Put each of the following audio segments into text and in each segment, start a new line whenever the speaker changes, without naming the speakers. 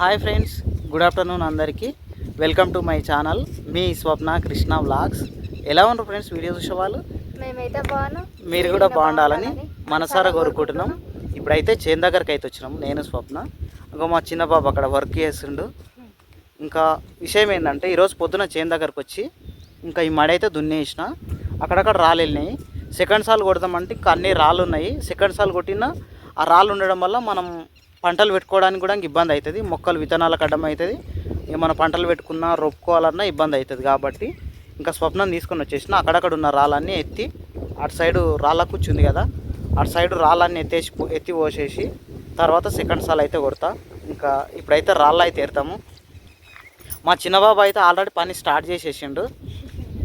Hi friends good afternoon అందరికీ. Welcome to my channel. Me Swapna Krishna vlogs. ఎలా ఉన్నారు friends video చూసేవాళ్ళు
మేమైతే బాగున్నాం.
మీరు కూడా బాగుండాలని మనసారా కోరుకుంటున్నాం. ఇప్పుడైతే చేను దగ్గరికి అయితే వచ్చినాం నేను స్వప్న. ఇంకా మా చిన్న బాబు అక్కడ వర్క్ చేస్తుండు. ఇంకా విషయం ఏంటంటే ఈరోజు పొద్దున చేను దగ్గరకు వచ్చి ఇంకా ఈ మడి అయితే దున్నేసిన. అక్కడక్కడ రాళ్ళు వెళ్ళినాయి. సెకండ్ సాల్ కొడదామంటే ఇంకా అన్ని రాళ్ళు ఉన్నాయి. సెకండ్ సాల్ కొట్టినా ఆ రాళ్ళు ఉండడం వల్ల మనం పంటలు పెట్టుకోవడానికి కూడా ఇబ్బంది అవుతుంది. మొక్కలు విత్తనాలకు అడ్డం అవుతుంది. ఏమైనా పంటలు పెట్టుకున్నా రొప్పుకోవాలన్నా ఇబ్బంది అవుతుంది కాబట్టి ఇంకా స్వప్నం తీసుకొని వచ్చేసిన. అక్కడక్కడ ఉన్న రాళ్ళన్నీ ఎత్తి అటు సైడు రాళ్ళ కూర్చుంది కదా అటు సైడు రాళ్ళన్నీ ఎత్తేసి ఎత్తి పోసేసి తర్వాత సెకండ్ సాల్ అయితే కొడతా. ఇంకా ఇప్పుడైతే రాళ్ళు అయితే ఎడతాము మా చిన్నబాబు అయితే ఆల్రెడీ పని స్టార్ట్ చేసేసిండు.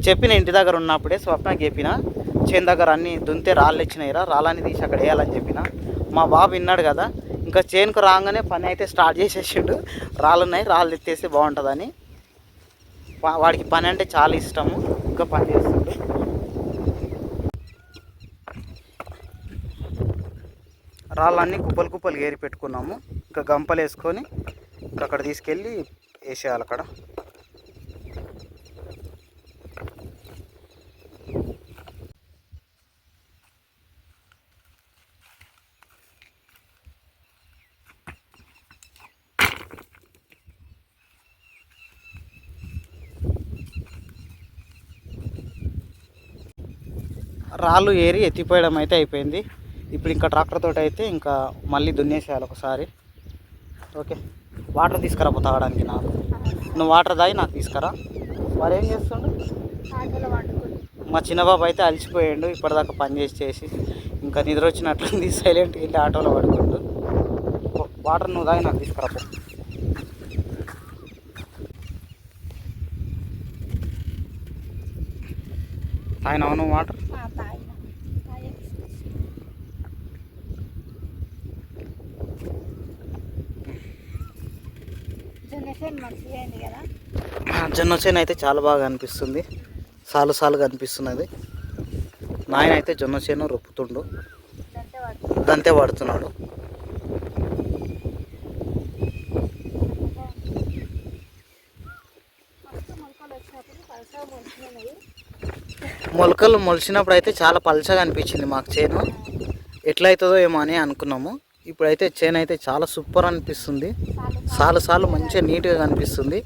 చెప్పిన ఇంటి దగ్గర ఉన్నప్పుడే స్వప్న చెప్పిన చేను దగ్గర అన్ని దుంతే రాళ్ళు ఇచ్చినాయిరా రాళ్ళని తీసి అక్కడ వేయాలని చెప్పిన. మా బాబు విన్నాడు కదా ఇంకా చేనుకు రాగానే పని అయితే స్టార్ట్ చేసేసిండు. రాళ్ళు ఉన్నాయి రాళ్ళు ఎత్తేస్తే బాగుంటుందని. వా- వాడికి పని అంటే చాలా ఇష్టము. ఇంకా పని చేస్తుండు. రాళ్ళన్నీ కుప్పలు కుప్పలు ఏరి పెట్టుకున్నాము. ఇంకా గంపలు వేసుకొని ఇంకా అక్కడ తీసుకెళ్ళి వేసేయాలి అక్కడ. రాళ్ళు ఏరి ఎత్తిపోయడం అయితే అయిపోయింది. ఇప్పుడు ఇంకా ట్రాక్టర్ తోటి అయితే ఇంకా మళ్ళీ దున్నేసేయాలి ఒకసారి. ఓకే. వాటర్ తీసుకురా తాగడానికి నాకు. నువ్వు వాటర్ తాగి నాకు తీసుకురా. వాడు ఏం చేస్తుండు? మా చిన్నబాబు అయితే అలసిపోయాడు. ఇప్పటిదాకా పని చేసి చేసి ఇంకా నిద్ర వచ్చినట్లుంది. సైలెంట్గా వెళ్ళి ఆటోలో పడుకుంటూ వాటర్ నువ్వు తాగి నాకు తీసుకురా ఆయన అవును వాటర్? జొన్న చేను అయితే చాలా బాగా అనిపిస్తుంది. సాలు సాలుగా అనిపిస్తున్నది. నాయన అయితే జొన్న చేను రొప్పుతుండు.
దంతే
పడుతున్నాడు
ఫస్ట్ మొలకలు వచ్చినప్పుడు పలసగా పోసినాయి
మొలకలు మొలిచినప్పుడు అయితే చాలా పలచగా అనిపించింది మాకు చేను. ఎట్లా అవుతుందో ఏమో అని అనుకున్నాము. ఇప్పుడైతే చేను అయితే చాలా సూపర్ అనిపిస్తుంది. సాలు సాలు మంచిగా నీట్గా కనిపిస్తుంది.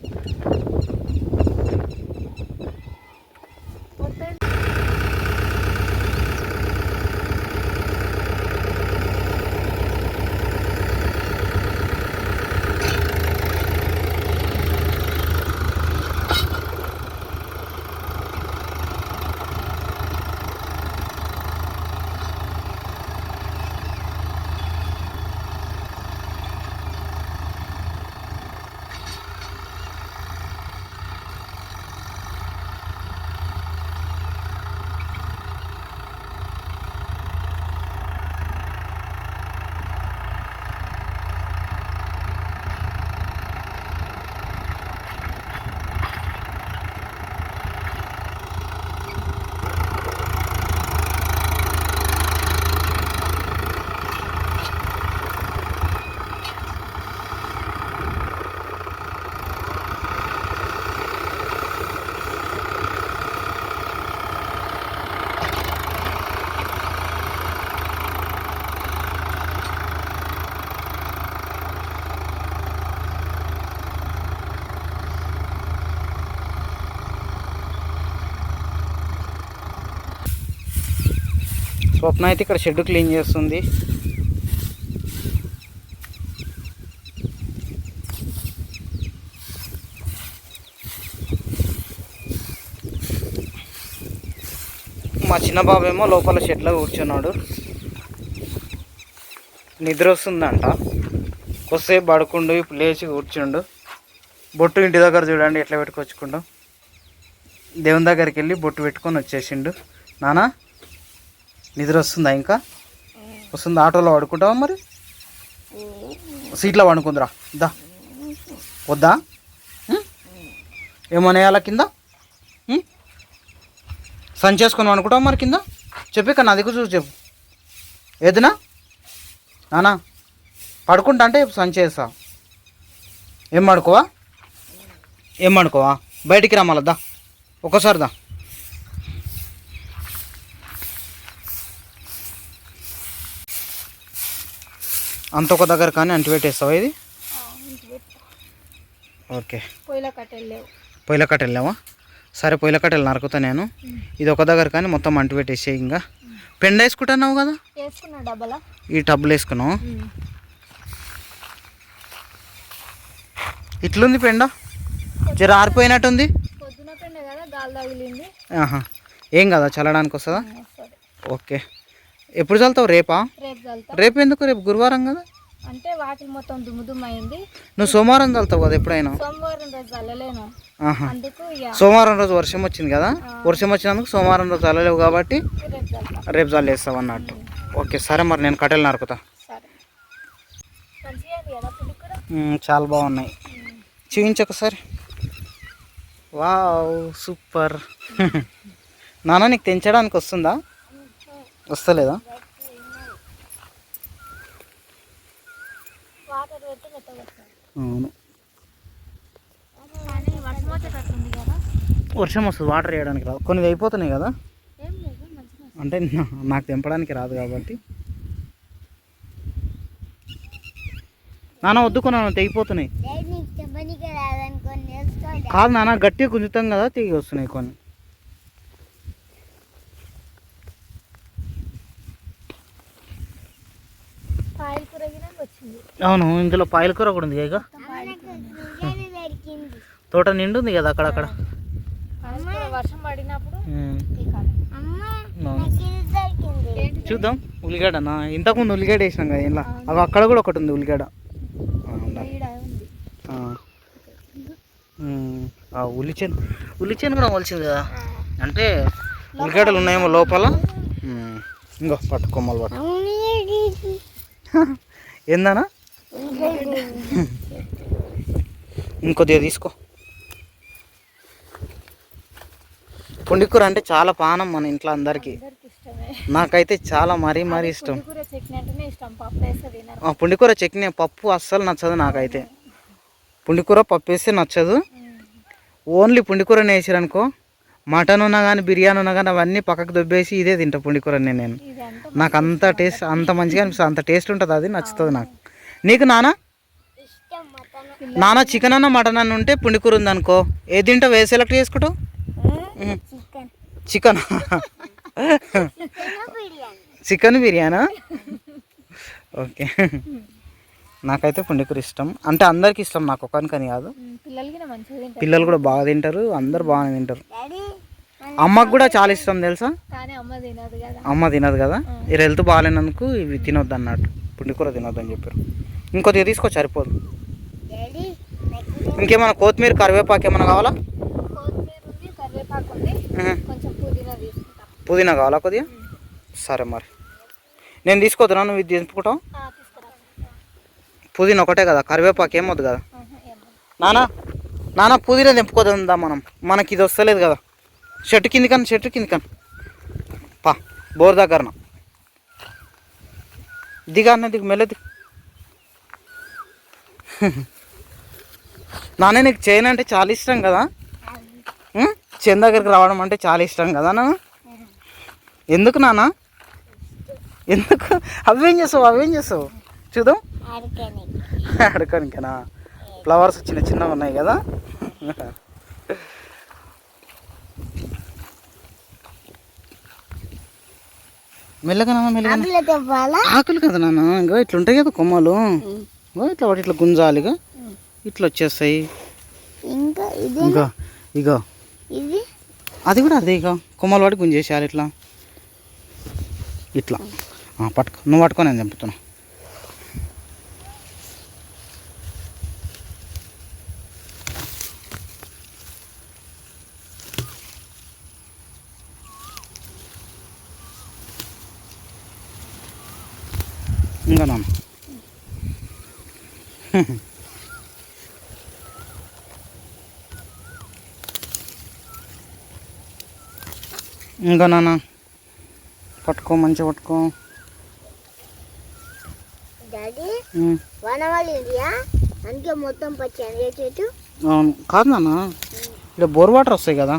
స్వప్న అయితే ఇక్కడ షెడ్ క్లీన్ చేస్తుంది. మా చిన్న బాబేమో ఏమో లోపల షెడ్లో కూర్చున్నాడు. నిద్ర వస్తుందంట. కొద్దిసేపు పడుకుండు ఇప్పుడు లేచి కూర్చుండు. బొట్టు ఇంటి దగ్గర చూడండి ఎట్లా పెట్టుకొచ్చుకుండు. దేవుని దగ్గరికి వెళ్ళి బొట్టు పెట్టుకొని వచ్చేసిండు. నానా? నిద్ర వస్తుందా ఇంకా? వస్తుంది? ఆటోలో పడుకుంటావా మరి? సీట్లో పడుకుందిరా. దా. వద్దా? ఉం? వేయాలా కింద? సన్ చేసుకుని చేసుకొని అనుకుంటావు మరి కింద? చెప్పి కానీ అది చూసి చెప్పు. ఏదినా? నానా? పడుకుంటా అంటే సన్ చేస్తా. ఏం పడుకోవా? ఏం పడుకోవా? బయటికి రా మళ్ళా దా. ఒకసారి దా. అంత ఒక దగ్గర కానీ అంటి పెట్టేస్తావా ఇది ఓకే.
పొయ్యిలో కట్టెలు లేవా
సరే పొయ్యిల కట్టెలు నరుకుతా నేను. ఇది ఒక దగ్గర కానీ మొత్తం అంటి పెట్టేసే ఇంకా పెండ వేసుకుంటున్నావు కదా? ఈ టబ్బులు వేసుకున్నావు? ఇట్లుంది పెండ? జర ఆరిపోయినట్టుంది? ఏం కదా చల్లడానికి వస్తుంది? ఓకే. ఎప్పుడు చల్లుతావు? రేపా?
రేపు చల్లుతా.
రేపు ఎందుకు? రేపు గురువారం కదా?
అంటే వాకిలి మొత్తం దుమ్ము దుమ్ము అయింది.
నువ్వు సోమవారం చల్లుతావు కదా ఎప్పుడైనా?
సోమవారం రోజు చల్లలేను.
ఆహా.
అందుకు ఇక.
సోమవారం రోజు వర్షం వచ్చింది కదా? వర్షం వచ్చినందుకు సోమవారం రోజు చల్లలేవు కాబట్టి
రేపు చల్లుతా.
రేపు చల్లేస్తావు అన్నట్టు. ఓకే సరే మరి నేను కట్టెలు నరుకుతా.
సరే. మంచిగా అయింది కదా పులి కూడా?
మ్మ్, చాలా బాగున్నాయి. చూపించు ఒకసారి. Wow super. నాన్న నీకు తెంచడానికి వస్తుందా? వస్తలేదా? అవును.
వర్షం
వస్తుంది వాటర్ వేయడానికి రాదు. కొన్ని అయిపోతున్నాయి కదా? అంటే నాకు తెంపడానికి రాదు కాబట్టి. నాన్న వద్దుకో నాన్న తెగిపోతున్నాయి. కాదు నాన్న గట్టిగా గుంజుతాం కదా తెగి వస్తున్నాయి కొన్ని. అవును ఇందులో పాయల కూర కూడా ఉంది ఇక? తోట నిండుంది కదా అక్కడక్కడ? చూద్దాం ఉల్లిగడ్డనా ఇంతకుముందు ఉల్లిగడ్డ వేసినాం కదా ఇలా అవి అక్కడ కూడా ఒకటి ఉంది ఉల్లిగడ్డ. ఆ, ఉండాలి.
ఈడ ఉంది.
ఆ. మ్మ్. ఆ, ఉల్లిచేను ఉల్లిచేను కూడా మొలిచింది కదా? అంటే ఉల్లిగడ్డలు ఉన్నాయేమో లోపల. ఇంకో పట్టు కొమ్మలు పట్టు. ఏందనా ఇంకొద్దిగా తీసుకో. పుండికూర అంటే చాలా పానం మన ఇంట్లో అందరికీ. నాకైతే చాలా మరీ మరీ ఇష్టం. పుండికూర చట్నీ పప్పు అస్సలు నచ్చదు నాకైతే. పుండికూర పప్పు వేస్తే నచ్చదు. ఓన్లీ పుండికూరని వేసారనుకో మటన్ ఉన్నా కానీ బిర్యానీ ఉన్నా కానీ అవన్నీ పక్కకు దొబ్బేసి ఇదే తింటా పుండికూరని నేను. నాకు అంత టేస్ట్ అంత మంచిగా అనిపిస్తుంది. అంత టేస్ట్ ఉంటుంది అది నచ్చుతుంది నాకు. నీకు నాన్న నాన్న చికెన్ అన్న మటన్ అన్న ఉంటే పుండికూర ఉందనుకో ఏ తింటావు? ఏ సెలెక్ట్ చేసుకుంటావు? చికెన్ చికెన్ బిర్యానా? ఓకే. నాకైతే పుండికూర ఇష్టం. అంటే అందరికి ఇష్టం నాకు ఒకరికని కాదు. పిల్లలు కూడా బాగా తింటారు అందరు బాగా తింటారు. అమ్మకు కూడా చాలా ఇష్టం తెలుసా?
కానీ అమ్మ తినదు కదా.
అమ్మ తినదు కదా? ఇది హెల్త్ బాగాలేనందుకు ఇవి తినొద్దు అన్నట్టు పుండికూర తినొద్దు అని చెప్పారు. ఇంకొద్దిగా తీసుకో సరిపోదు ఇంకేమైనా కొత్తిమీర కరివేపాకు ఏమైనా కావాలా?
పుదీనా
కావాలా కొద్దిగా? సరే మరి. నేను తీసుకోవద్దునా నువ్వు ఇది
తీసుకురా.
పుదీనా ఒకటే కదా కరివేపాకు ఏమొద్దు కదా. నానా నానా పుదీనా దింపుకోదా మనం? మనకి ఇది వస్తలేదు కదా. చెట్టు కింది కన్నా చెట్టు కింది కన్నా. పా బోర్ దగ్గరన. దిగా అన్న దిగు మెల్ల దిగు. నాన్న నీకు చైన్ అంటే చాలా ఇష్టం కదా? చేను దగ్గరికి రావడం అంటే చాలా ఇష్టం కదా నాన్న? ఎందుకు నాన్న? ఎందుకు? అవేం చేస్తావు? అవేం చేస్తావు? చూద్దాం. అడగడానికేనా ఫ్లవర్స్ చిన్న చిన్నగా ఉన్నాయి కదా? మెల్లగా మెల్లగా ఆకులు కదా నాన్న? ఇంకో ఇట్లా ఉంటాయి కదా కొమ్మలు. ఇట్లా వాటి ఇట్లా గుంజాలిగా. ఇట్లా వచ్చేస్తాయి.
ఇంకా
ఇంకా ఇగో.
ఇది?
అది కూడా అదే ఇక కొమ్మలు వాటి గుంజేసేయాలి ఇట్లా. ఇట్లా. పట్టుకో. నువ్వు పట్టుకో నేను చంపుతున్నా. ఇంకా నాన్న. ఇంకా నాన్న. పట్టుకో మంచిగా పట్టుకో.
అందుకే మొత్తం చెట్టు
అవును. కాదు నాన్న. ఇక్కడ బోర్ వాటర్ వస్తాయి కదా.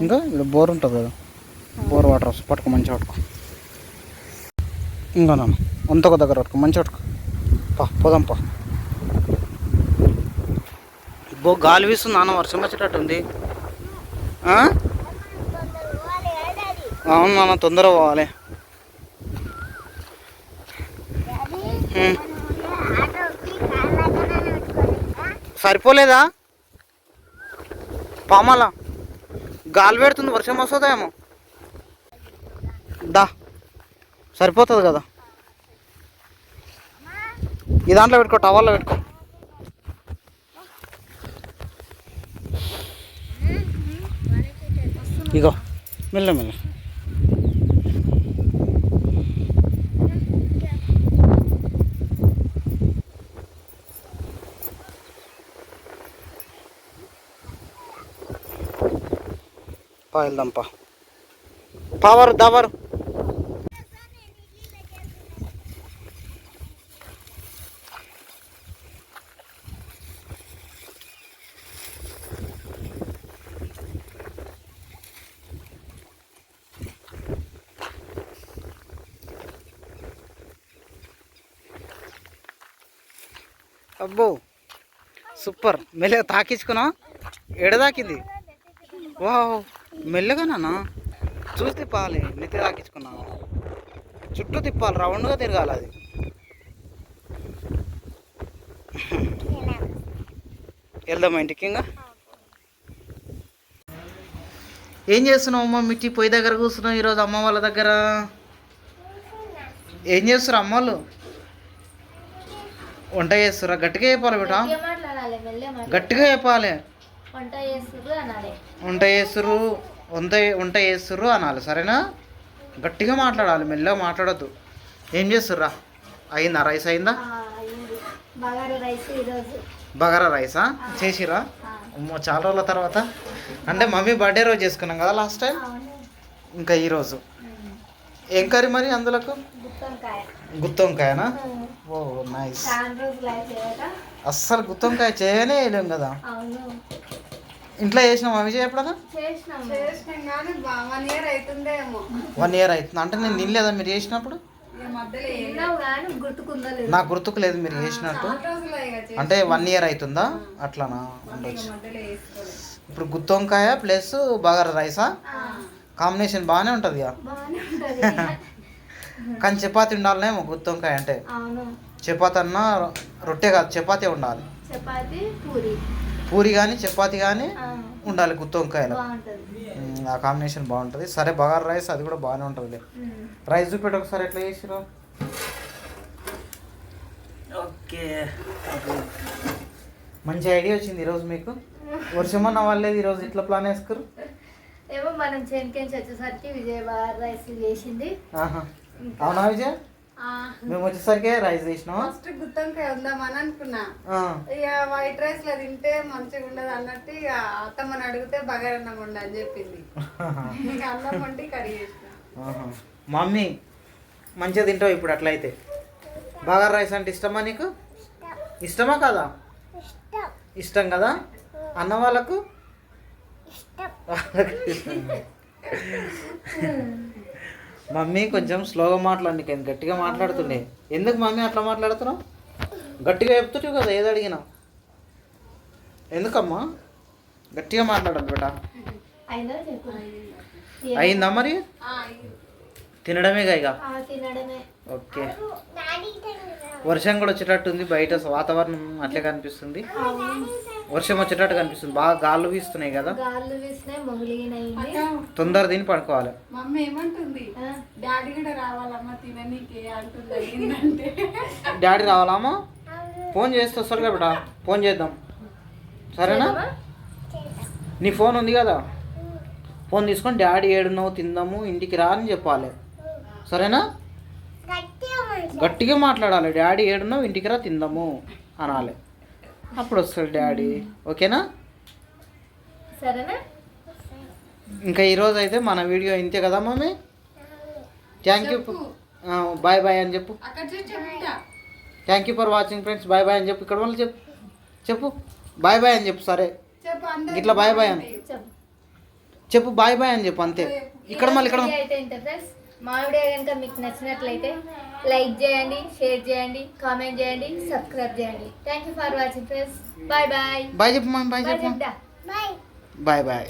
ఇంకా ఇక్కడ బోర్ ఉంటుంది కదా. బోర్ వాటర్ వస్తాయి. పట్టుకో మంచిగా పట్టుకో. ఇంకా నాన్న. అంత ఒక దగ్గర పట్టుకో. మంచిగా పట్టుకో. పా పోదాం పా. బో గాలి వీస్తుంది నాన్న వర్షం వచ్చేటట్టు ఉంది. అవును నాన్న తొందర పోవాలి. సరిపోలేదా? పామాల గాలి పెడుతుంది వర్షం వస్తుందేమో. దా సరిపోతుంది కదా. ఈ దాంట్లో పెట్టుకో టవల్లో పెట్టుకో. ఇగో మెల్ల మెల్ల. పా వెళ్దాం పా పావరు సూపర్. మెల్లగా తాకించుకున్నా. ఎడ తాకింది వావ్. మెల్లగా నాన్న. చూసి తిప్పాలి. నెత్తి తాకించుకున్నాను చుట్టూ తిప్పాలి. రౌండ్గా తిరగాలి అది. వెళ్దామా ఇంటికి ఇంకా? ఏం చేస్తున్నావు అమ్మ? మిట్టి పొయ్యి దగ్గర కూర్చున్నావు ఈరోజు అమ్మ వాళ్ళ దగ్గర? ఏం చేస్తారు అమ్మ వాళ్ళు వంట చేస్తారా గట్టిగా చెప్పాలి బేటా
గట్టిగా
చెప్పాలి.
వంట చేస్తుర్రు అనాలి
వంట చేస్తుర్రు వంట వంట అనాలి సరేనా? గట్టిగా మాట్లాడాలి మెల్లగా మాట్లాడద్దు. ఏం చేస్తుర్రా? అయిందా రైస్ అయిందా?
బగారా రైస్ ఈరోజు.
బగారా రైసా? చేసిరా చాలా రోజుల తర్వాత. అంటే మమ్మీ బర్త్డే రోజు చేసుకున్నాం కదా లాస్ట్ టైం ఇంకా ఈరోజు. ఏం కర్రీ మరి అందులోకి?
గుత్తొంకాయ.
గుత్తొంకాయనా. Oh nice. అస్సలు గుత్తొంకాయ చేయనే వేయలేం కదా.
అవును.
ఇంట్లో చేసిన.
చేసినాం
కానీ వన్ ఇయర్ అవుతుందేమో
వన్ ఇయర్ అవుతుంది? అంటే నేను నిల్లేదా మీరు చేసినప్పుడు? నాకు గుర్తుకు లేదు. మీరు చేసినట్టు. అంటే వన్ ఇయర్ అవుతుందా? అట్లానా? ఉండొచ్చు. ఇప్పుడు గుత్తొంకాయ ప్లస్ బగారా రైసా? కాంబినేషన్ బాగానే ఉంటుంది. కానీ చపాతి ఉండాలనేమో గుత్తొంకాయ అంటే.
అవును.
చపాతి అన్న రొట్టె కాదు చపాతీ ఉండాలి.
చపాతి పూరి.
పూరి కానీ చపాతి కానీ ఉండాలి
బాగుంటది.
ఉమ్, ఆ కాంబినేషన్ బాగుంటుంది. సరే బగారా రైస్ అది కూడా బాగానే ఉంటుంది. రైస్ చూపెట్టి ఒకసారి ఎట్లా చేసిరు ఓకే. మంచి ఐడియా వచ్చింది ఈరోజు మీకు. వర్షమన్న వాళ్ళేది ఈరోజు ఇట్లా ప్లాన్ వేసుకురు
ఏమో మనం చెన్కెంచి వచ్చేసరికి విజయ బాగా రైస్ చేసింది.
ఆహా. అవునా విజయ్? మేము వచ్చేసరికి రైస్ చేసినాం
ఫస్ట్ గుత్తంకాయ ఉందామని అనుకున్నా. ఇక వైట్ రైస్లో తింటే మంచిగా ఉండదు అన్నట్టు ఇక అత్తమ్మని అడిగితే బగారన్నం ఉండ అని చెప్పింది. అన్నం వండి కర్రీ చేసిన.
మమ్మీ మంచిగా తింటావు ఇప్పుడు అట్లయితే. బగారా రైస్ అంటే ఇష్టమా నీకు? ఇష్టమా కదా? ఇష్టం కదా? అన్న వాళ్ళకు? వాళ్ళకు ఇష్టం. మమ్మీ కొంచెం స్లోగా మాట్లాడి నీకు గట్టిగా మాట్లాడుతుండే. ఎందుకు మమ్మీ అట్లా మాట్లాడుతున్నావు? గట్టిగా చెప్తుంటావు కదా ఏది అడిగినా ఎందుకమ్మా? గట్టిగా మాట్లాడాలి బేటా
అయిందా
మరి? తినడమే ఇక?
ఆ, తినడమే.
ఓకే. వర్షం కూడా వచ్చేటట్టు ఉంది బయట వాతావరణం అట్లే కనిపిస్తుంది. వర్షం వచ్చేటట్టు కనిపిస్తుంది బాగా గాలు వీస్తున్నాయి కదా? తొందర తిని పడుకోవాలి.
మమ్మీ ఏమంటుంది? డాడీ కూడా రావాలమ్మా తిననీకి అంటుంది అడిగిందంటే
డాడీ రావాలామా ఫోన్ చేస్తే వస్తాడు కదా ఫోన్ చేద్దాం. సరేనా? నీ ఫోన్ ఉంది కదా? ఫోన్ తీసుకొని డాడీ ఏడున్నావు తిందాము ఇంటికి రా అని చెప్పాలి. సరేనా? గట్టిగా మాట్లాడాలి. డాడీ ఏడున్నావు? ఇంటికి రా తిందాము అనాలి. అప్పుడు వస్తాడు డాడీ. ఓకేనా?
సరేనా?
ఇంకా ఈరోజు అయితే మన వీడియో ఇంతే కదా mummy? Thank you bye bye అని చెప్పు. Thank you for watching friends bye bye అని చెప్పు. ఇక్కడ వాళ్ళు చెప్పు. చెప్పు. బాయ్ బాయ్ అని చెప్పు సరే. ఇట్లా బాయ్ బాయ్ అని.
చెప్పు.
చెప్పు బాయ్ బాయ్ అని చెప్పు అంతే. ఇక్కడ మళ్ళీ ఇక్కడ
వీడియో అయితే ఇంత ఫ్రెండ్స్ మా వీడియో కనుక మీకు నచ్చినట్లయితే లైక్ చేయండి షేర్ చేయండి కామెంట్ చేయండి సబ్స్క్రైబ్ చేయండి. Thank you for watching friends bye bye
bye చెప్పు మా బాయ్
బాయ్
చెప్పు
చెప్తా బాయ్
బాయ్ బాయ్